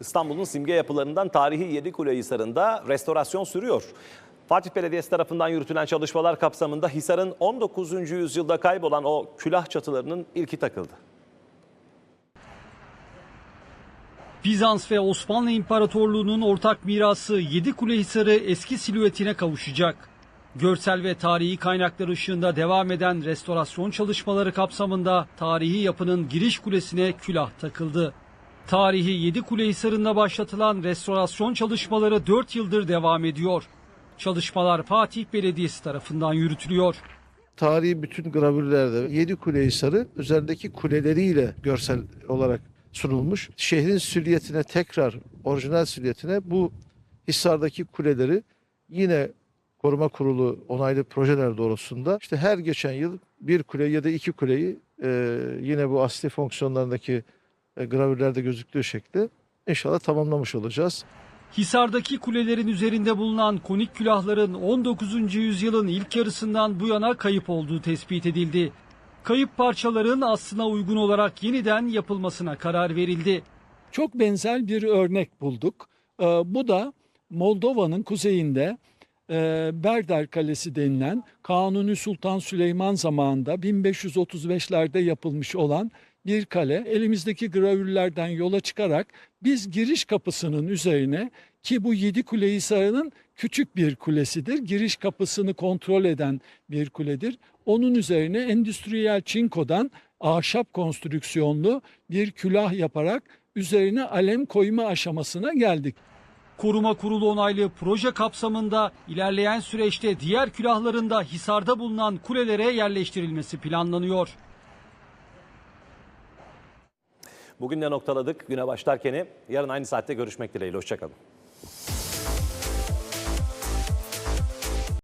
İstanbul'un simge yapılarından tarihi Yedikule Hisarı'nda restorasyon sürüyor. Fatih Belediyesi tarafından yürütülen çalışmalar kapsamında Hisar'ın 19. yüzyılda kaybolan o külah çatılarının ilki takıldı. Bizans ve Osmanlı İmparatorluğu'nun ortak mirası Yedikule Hisarı eski silüetine kavuşacak. Görsel ve tarihi kaynaklar ışığında devam eden restorasyon çalışmaları kapsamında tarihi yapının giriş kulesine külah takıldı. Tarihi Yedikule Hisarı'nda başlatılan restorasyon çalışmaları 4 yıldır devam ediyor. Çalışmalar Fatih Belediyesi tarafından yürütülüyor. tarihi bütün gravürlerde Yedi Kule Hisarı üzerindeki kuleleriyle görsel olarak sunulmuş. Şehrin silüetine tekrar orijinal silüetine bu Hisar'daki kuleleri yine koruma kurulu onaylı projeler doğrultusunda işte her geçen yıl bir kule ya da iki kuleyi e, yine bu asli fonksiyonlarındaki e, gravürlerde gözüktüğü şekilde inşallah tamamlamış olacağız. Hisar'daki kulelerin üzerinde bulunan konik külahların 19. yüzyılın ilk yarısından bu yana kayıp olduğu tespit edildi. Kayıp parçaların aslına uygun olarak yeniden yapılmasına karar verildi. çok benzer bir örnek bulduk. Ee, Bu da Moldova'nın kuzeyinde e, Berder Kalesi denilen Kanuni Sultan Süleyman zamanında 1535'lerde yapılmış olan bir kale. Elimizdeki gravürlerden yola çıkarak biz giriş kapısının üzerine ki bu Yedi Kule Hisarı'nın küçük bir kulesidir. Giriş kapısını kontrol eden bir kuledir. Onun üzerine endüstriyel çinkodan ahşap konstrüksiyonlu bir külah yaparak üzerine alem koyma aşamasına geldik. Koruma Kurulu onaylı proje kapsamında ilerleyen süreçte diğer külahların da Hisar'da bulunan kulelere yerleştirilmesi planlanıyor. Bugün de noktaladık güne başlarken yarın aynı saatte görüşmek dileğiyle. Hoşçakalın.